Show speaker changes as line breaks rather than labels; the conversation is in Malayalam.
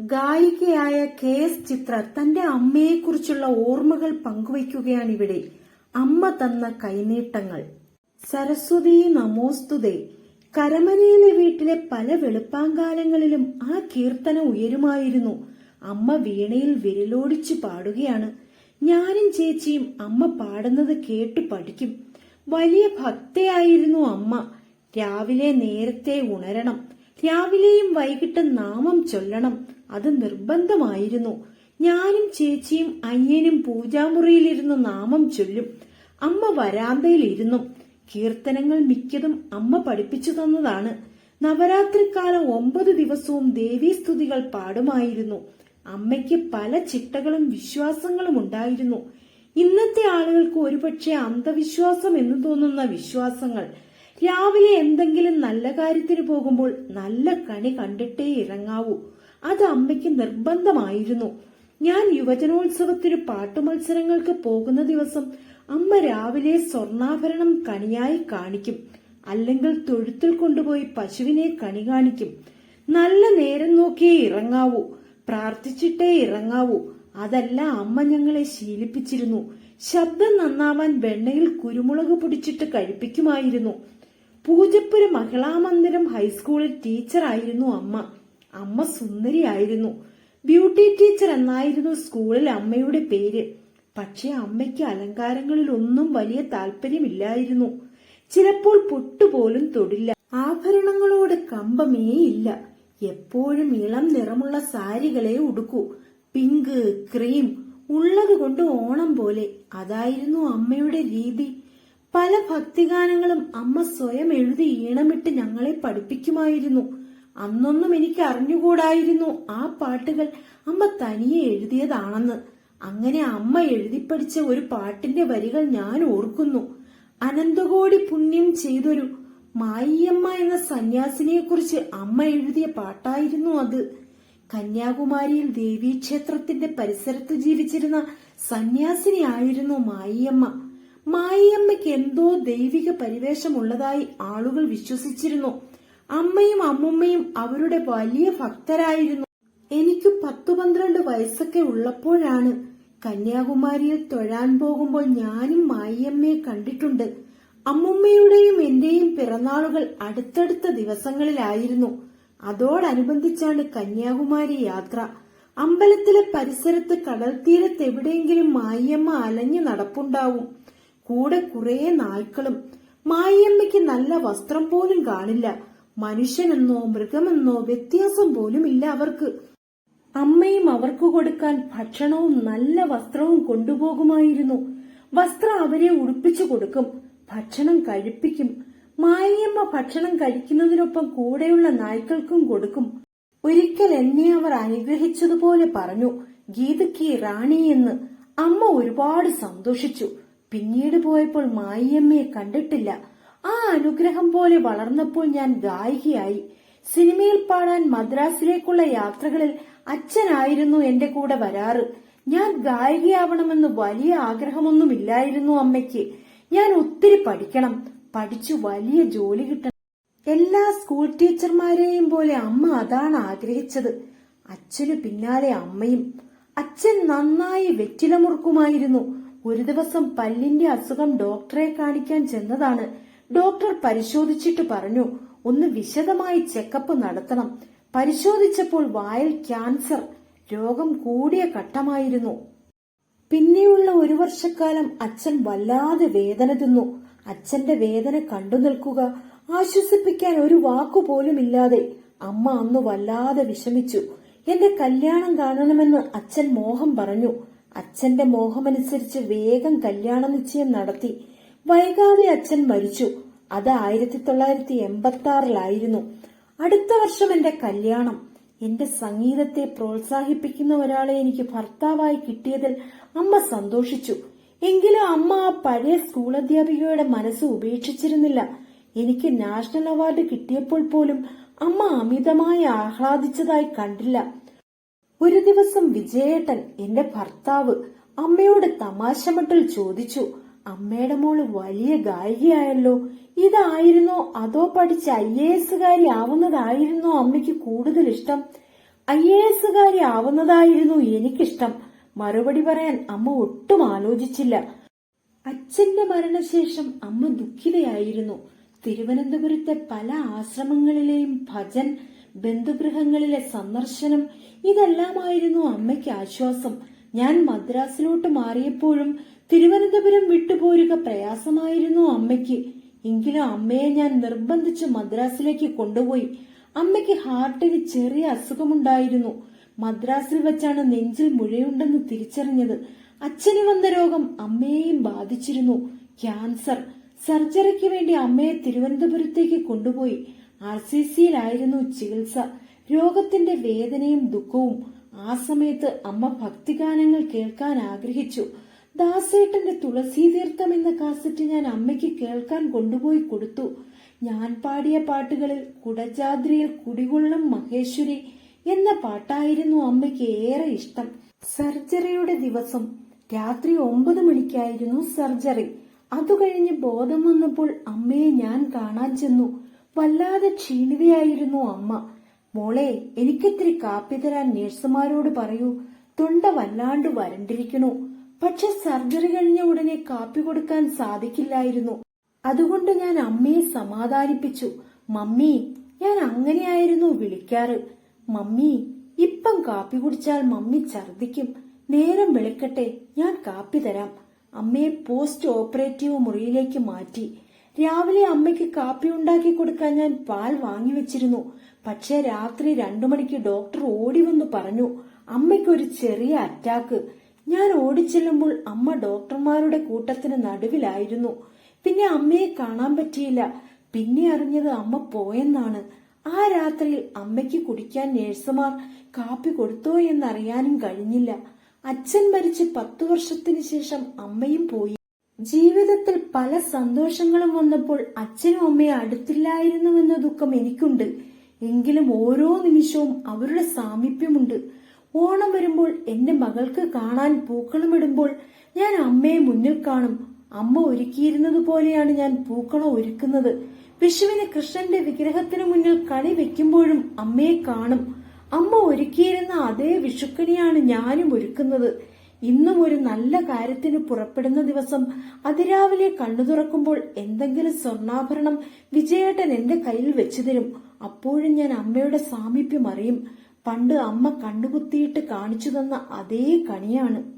ഗായികയായ കെ എസ് ചിത്ര തന്റെ അമ്മയെക്കുറിച്ചുള്ള ഓർമ്മകൾ പങ്കുവയ്ക്കുകയാണിവിടെ അമ്മ തന്ന കൈനീട്ടങ്ങൾ. സരസ്വതി നമോസ്തുതേ. കരമനയിലെ വീട്ടിലെ പല വെളുപ്പാങ്കാലങ്ങളിലും ആ കീർത്തനം ഉയരുമായിരുന്നു. അമ്മ വീണയിൽ വിരലോടിച്ചു പാടുകയാണ്. ഞാനും ചേച്ചിയും അമ്മ പാടുന്നത് കേട്ടു പഠിക്കും. വലിയ ഭക്തയായിരുന്നു അമ്മ. രാവിലെ നേരത്തെ ഉണരണം. രാവിലെയും വൈകിട്ട് നാമം ചൊല്ലണം. അത് നിർബന്ധമായിരുന്നു. ഞാനും ചേച്ചിയും അയ്യനും പൂജാമുറിയിലിരുന്ന് നാമം ചൊല്ലും. അമ്മ വരാന്തയിലിരുന്നു. കീർത്തനങ്ങൾ മിക്കതും അമ്മ പഠിപ്പിച്ചു തന്നതാണ്. നവരാത്രിക്കാലം ഒമ്പത് ദിവസവും ദേവീസ്തുതികൾ പാടുമായിരുന്നു. അമ്മയ്ക്ക് പല ചിട്ടകളും വിശ്വാസങ്ങളും ഉണ്ടായിരുന്നു. ഇന്നത്തെ ആളുകൾക്ക് ഒരുപക്ഷെ അന്ധവിശ്വാസം എന്ന് തോന്നുന്ന വിശ്വാസങ്ങൾ രാവിലെ എന്തെങ്കിലും നല്ല കാര്യത്തിന് പോകുമ്പോൾ നല്ല കണി കണ്ടിട്ടേ ഇറങ്ങാവൂ. അത് അമ്മയ്ക്ക് നിർബന്ധമായിരുന്നു. ഞാൻ യുവജനോത്സവത്തിന് പാട്ടുമത്സരങ്ങൾക്ക് പോകുന്ന ദിവസം അമ്മ രാവിലെ സ്വർണാഭരണം കണിയായി കാണിക്കും. അല്ലെങ്കിൽ തൊഴുത്തിൽ കൊണ്ടുപോയി പശുവിനെ കണി കാണിക്കും. നല്ല നേരം നോക്കിയേ ഇറങ്ങാവൂ. പ്രാർത്ഥിച്ചിട്ടേ ഇറങ്ങാവൂ. അതല്ല അമ്മ ഞങ്ങളെ ശീലിപ്പിച്ചിരുന്നു. ശബ്ദം നന്നാവാൻ വെണ്ണയിൽ കുരുമുളക് പൊടിച്ചിട്ട് കഴിപ്പിക്കുമായിരുന്നു. പൂജപ്പുര മഹിളാമന്ദിരം ഹൈസ്കൂളിൽ ടീച്ചറായിരുന്നു അമ്മ. അമ്മ സുന്ദരിയായിരുന്നു. ബ്യൂട്ടി ടീച്ചർ എന്നായിരുന്നു സ്കൂളിൽ അമ്മയുടെ പേര്. പക്ഷെ അമ്മയ്ക്ക് അലങ്കാരങ്ങളിൽ ഒന്നും വലിയ താല്പര്യമില്ലായിരുന്നു. ചിലപ്പോൾ പൊട്ടുപോലും തൊടില്ല. ആഭരണങ്ങളോട് കമ്പമേ ഇല്ല. എപ്പോഴും ഇളം നിറമുള്ള സാരികളെ ഉടുക്കൂ. പിങ്ക് ക്രീം ഉള്ളത് കൊണ്ട് ഓണം പോലെ. അതായിരുന്നു അമ്മയുടെ രീതി. പല ഭക്തിഗാനങ്ങളും അമ്മ സ്വയം എഴുതി ഈണമിട്ട് ഞങ്ങളെ പഠിപ്പിക്കുമായിരുന്നു. അന്നൊന്നും എനിക്ക് അറിഞ്ഞുകൂടായിരുന്നു ആ പാട്ടുകൾ അമ്മ തനിയെ എഴുതിയതാണെന്ന്. അങ്ങനെ അമ്മ എഴുതിപ്പടിച്ച ഒരു പാട്ടിന്റെ വരികൾ ഞാൻ ഓർക്കുന്നു. അനന്തകോടി പുണ്യം ചെയ്തൊരു മായിയമ്മ എന്ന സന്യാസിനിയെ കുറിച്ച് അമ്മ എഴുതിയ പാട്ടായിരുന്നു അത്. കന്യാകുമാരിയിൽ ദേവീക്ഷേത്രത്തിന്റെ പരിസരത്ത് ജീവിച്ചിരുന്ന സന്യാസിനിയായിരുന്നു മായിയമ്മ. മായിയമ്മയ്ക്ക് എന്തോ ദൈവിക പരിവേഷമുള്ളതായി ആളുകൾ വിശ്വസിച്ചിരുന്നു. അമ്മയും അമ്മുമ്മയും അവരുടെ വലിയ ഭക്തരായിരുന്നു. എനിക്ക് പത്തു പന്ത്രണ്ട് വയസ്സൊക്കെ ഉള്ളപ്പോഴാണ് കന്യാകുമാരിയിൽ തൊഴാൻ പോകുമ്പോൾ ഞാനും മായിയമ്മയെ കണ്ടിട്ടുണ്ട്. അമ്മുമ്മയുടെയും എന്റെയും പിറന്നാളുകൾ അടുത്തടുത്ത ദിവസങ്ങളിലായിരുന്നു. അതോടനുബന്ധിച്ചാണ് കന്യാകുമാരി യാത്ര. അമ്പലത്തിലെ പരിസരത്ത് കടൽ തീരത്ത് എവിടെയെങ്കിലും മായിയമ്മ അലഞ്ഞു നടപ്പുണ്ടാവും. കൂടെ കുറെ നായ്ക്കളും മായിയമ്മയ്ക്ക് നല്ല വസ്ത്രം പോലും കാണില്ല. മനുഷ്യനെന്നോ മൃഗമെന്നോ വ്യത്യാസം പോലും ഇല്ല അവർക്ക്. അമ്മയും അവർക്ക് കൊടുക്കാൻ ഭക്ഷണവും നല്ല വസ്ത്രവും കൊണ്ടുപോകുമായിരുന്നു. വസ്ത്രം അവരെ ഉടുപ്പിച്ചു കൊടുക്കും ഭക്ഷണം കഴിപ്പിക്കും. മായിയമ്മ ഭക്ഷണം കഴിക്കുന്നതിനൊപ്പം കൂടെയുള്ള നായ്ക്കൾക്കും കൊടുക്കും. ഒരിക്കൽ എന്നെ അവർ അനുഗ്രഹിച്ചതുപോലെ പറഞ്ഞു ഗീതയ്ക്ക് റാണി എന്ന് അമ്മ ഒരുപാട് സന്തോഷിച്ചു. പിന്നീട് പോയപ്പോൾ മായിയമ്മയെ കണ്ടിട്ടില്ല. ആ അനുഗ്രഹം പോലെ വളർന്നപ്പോൾ ഞാൻ ഗായികയായി സിനിമയിൽ പാടാൻ മദ്രാസിലേക്കുള്ള യാത്രകളിൽ അച്ഛനായിരുന്നു എന്റെ കൂടെ വരാറ്. ഞാൻ ഗായികയാവണമെന്ന് വലിയ ആഗ്രഹമൊന്നുമില്ലായിരുന്നു അമ്മയ്ക്ക്. ഞാൻ ഒത്തിരി പഠിക്കണം പഠിച്ചു വലിയ ജോലി കിട്ടണം. എല്ലാ സ്കൂൾ ടീച്ചർമാരെയും പോലെ അമ്മ അതാണ് ആഗ്രഹിച്ചത്. അച്ഛനു പിന്നാലെ അമ്മയും. അച്ഛൻ നന്നായി വെറ്റിലമുറുക്കുമായിരുന്നു. ഒരു ദിവസം പല്ലിന്റെ അസുഖം ഡോക്ടറെ കാണിക്കാൻ ചെന്നതാണ്. ഡോക്ടർ പരിശോധിച്ചിട്ട് പറഞ്ഞു ഒന്ന് വിശദമായി ചെക്കപ്പ് നടത്തണം. പരിശോധിച്ചപ്പോൾ വായിൽ ക്യാൻസർ. രോഗം കൂടിയ ഘട്ടമായിരുന്നു. പിന്നെയുള്ള ഒരു വർഷക്കാലം അച്ഛൻ വല്ലാതെ വേദന തിന്നു. അച്ഛന്റെ വേദന കണ്ടു നിൽക്കുക. ആശ്വസിപ്പിക്കാൻ ഒരു വാക്കുപോലും ഇല്ലാതെ അമ്മ അന്ന് വല്ലാതെ വിഷമിച്ചു. എന്റെ കല്യാണം കാണണമെന്ന് അച്ഛൻ മോഹം പറഞ്ഞു. അച്ഛന്റെ മോഹമനുസരിച്ച് വേഗം കല്യാണ നിശ്ചയം നടത്തി. വൈകാതെ അച്ഛൻ മരിച്ചു. അത് ആയിരത്തി തൊള്ളായിരത്തി എൺപത്തി ആറിലായിരുന്നു അടുത്ത വർഷം എന്റെ കല്യാണം. എന്റെ സംഗീതത്തെ പ്രോത്സാഹിപ്പിക്കുന്ന ഒരാളെ എനിക്ക് ഭർത്താവായി കിട്ടിയതിൽ അമ്മ സന്തോഷിച്ചു. എങ്കിലും അമ്മ ആ പഴയ സ്കൂൾ അധ്യാപികയുടെ മനസ്സ് ഉപേക്ഷിച്ചിരുന്നില്ല. എനിക്ക് നാഷണൽ അവാർഡ് കിട്ടിയപ്പോൾ പോലും അമ്മ അമിതമായി ആഹ്ലാദിച്ചതായി കണ്ടില്ല. ഒരു ദിവസം വിജയേട്ടൻ എന്റെ ഭർത്താവ് അമ്മയോട് തമാശമട്ടിൽ ചോദിച്ചു അമ്മയുടെ മോൾ വലിയ ഗായികയായല്ലോ ഇതായിരുന്നോ അതോ പഠിച്ച ഐ എ എസുകാരി ആവുന്നതായിരുന്നോ അമ്മയ്ക്ക് കൂടുതൽ ഇഷ്ടം ഐ എ എസുകാരി ആവുന്നതായിരുന്നു എനിക്കിഷ്ടം. മറുപടി പറയാൻ അമ്മ ഒട്ടും ആലോചിച്ചില്ല. അച്ഛന്റെ മരണശേഷം അമ്മ ദുഃഖിതയായിരുന്നു. തിരുവനന്തപുരത്തെ പല ആശ്രമങ്ങളിലെയും ഭജൻ ബന്ധുഗൃഹങ്ങളിലെ സന്ദർശനം ഇതെല്ലാമായിരുന്നു അമ്മയ്ക്ക് ആശ്വാസം. ഞാൻ മദ്രാസിലോട്ട് മാറിയപ്പോഴും തിരുവനന്തപുരം വിട്ടുപോരുക പ്രയാസമായിരുന്നു അമ്മയ്ക്ക്. എങ്കിലും അമ്മയെ ഞാൻ നിർബന്ധിച്ച് മദ്രാസിലേക്ക് കൊണ്ടുപോയി. അമ്മയ്ക്ക് ഹാർട്ടിന് ചെറിയ അസുഖമുണ്ടായിരുന്നു. മദ്രാസിൽ വെച്ചാണ് നെഞ്ചിൽ മുഴയുണ്ടെന്ന് തിരിച്ചറിഞ്ഞത്. അച്ഛന് വന്ന രോഗം അമ്മയെയും ബാധിച്ചിരുന്നു. ക്യാൻസർ. സർജറിക്ക് വേണ്ടി അമ്മയെ തിരുവനന്തപുരത്തേക്ക് കൊണ്ടുപോയി. ആർ സി സിയിലായിരുന്നു ചികിത്സ. രോഗത്തിന്റെ വേദനയും ദുഃഖവും ആ സമയത്ത് അമ്മ ഭക്തിഗാനങ്ങൾ കേൾക്കാൻ ആഗ്രഹിച്ചു. ദാസേട്ടന്റെ തുളസി തീർത്ഥം എന്ന കാസറ്റ് ഞാൻ അമ്മയ്ക്ക് കേൾക്കാൻ കൊണ്ടുപോയി കൊടുത്തു. ഞാൻ പാടിയ പാട്ടുകളിൽ കുടജാദ്രിയിൽ കുടികൊള്ളും മഹേശ്വരി എന്ന പാട്ടായിരുന്നു അമ്മയ്ക്ക് ഏറെ ഇഷ്ടം. സർജറിയുടെ ദിവസം രാത്രി ഒമ്പത് മണിക്കായിരുന്നു സർജറി. അതുകഴിഞ്ഞ് ബോധം വന്നപ്പോൾ അമ്മയെ ഞാൻ കാണാൻ ചെന്നു. വല്ലാതെ ക്ഷീണിതയായിരുന്നു അമ്മ. മോളെ എനിക്കിത്തിരി കാപ്പി തരാൻ നേഴ്സുമാരോട് പറയൂ. തൊണ്ട വല്ലാണ്ട് വരണ്ടിരിക്കണു. പക്ഷെ സർജറി കഴിഞ്ഞ ഉടനെ കാപ്പി കൊടുക്കാൻ സാധിക്കില്ലായിരുന്നു. അതുകൊണ്ട് ഞാൻ അമ്മയെ സമാധാനിപ്പിച്ചു. മമ്മി ഞാൻ അങ്ങനെയായിരുന്നു വിളിക്കാറ്. മമ്മി ഇപ്പം കാപ്പി കുടിച്ചാൽ മമ്മി ഛർദിക്കും നേരം വെളുക്കട്ടെ ഞാൻ കാപ്പി തരാം. അമ്മയെ പോസ്റ്റ് ഓപ്പറേറ്റീവ് മുറിയിലേക്ക് മാറ്റി. രാവിലെ അമ്മയ്ക്ക് കാപ്പി ഉണ്ടാക്കി കൊടുക്കാൻ ഞാൻ പാൽ വാങ്ങി വെച്ചിരുന്നു. പക്ഷേ രാത്രി രണ്ടു മണിക്ക് ഡോക്ടർ ഓടി വന്ന് പറഞ്ഞു അമ്മയ്ക്കൊരു ചെറിയ അറ്റാക്ക്. ഞാൻ ഓടിച്ചെല്ലുമ്പോൾ അമ്മ ഡോക്ടർമാരുടെ കൂട്ടത്തിന് നടുവിലായിരുന്നു. പിന്നെ അമ്മയെ കാണാൻ പറ്റിയില്ല. പിന്നെ അറിഞ്ഞത് അമ്മ പോയെന്നാണ്. ആ രാത്രിയിൽ അമ്മയ്ക്ക് കുടിക്കാൻ നേഴ്സുമാർ കാപ്പി കൊടുത്തോ എന്നറിയാനും കഴിഞ്ഞില്ല. അച്ഛൻ മരിച്ച് പത്തു വർഷത്തിന് ശേഷം അമ്മയും പോയി. ജീവിതത്തിൽ പല സന്തോഷങ്ങളും വന്നപ്പോൾ അച്ഛനും അമ്മയും അടുത്തില്ലായിരുന്നുവെന്ന ദുഃഖം എനിക്കുണ്ട്. എങ്കിലും ഓരോ നിമിഷവും അവരുടെ സാമീപ്യമുണ്ട്. ഓണം വരുമ്പോൾ എന്റെ മകൾക്ക് കാണാൻ പൂക്കളം ഇടുമ്പോൾ ഞാൻ അമ്മയെ മുന്നിൽ കാണും. അമ്മ ഒരുക്കിയിരുന്നത് പോലെയാണ് ഞാൻ പൂക്കളം ഒരുക്കുന്നത്. വിഷുവിന് കൃഷ്ണന്റെ വിഗ്രഹത്തിന് മുന്നിൽ കണി വെക്കുമ്പോഴും അമ്മയെ കാണും. അമ്മ ഒരുക്കിയിരുന്ന അതേ വിഷുക്കണിയാണ് ഞാനും ഒരുക്കുന്നത്. ഇന്നും ഒരു നല്ല കാര്യത്തിന് പുറപ്പെടുന്ന ദിവസം അതിരാവിലെ കണ്ണു തുറക്കുമ്പോൾ എന്തെങ്കിലും സ്വർണാഭരണം വിജയേട്ടൻ എന്റെ കയ്യിൽ വെച്ചു തരും. അപ്പോഴും ഞാൻ അമ്മയുടെ സാമീപ്യം അറിയും. പണ്ട് അമ്മ കണ്ണുകുത്തിയിട്ട് കാണിച്ചു തന്ന അതേ കണിയാണ്.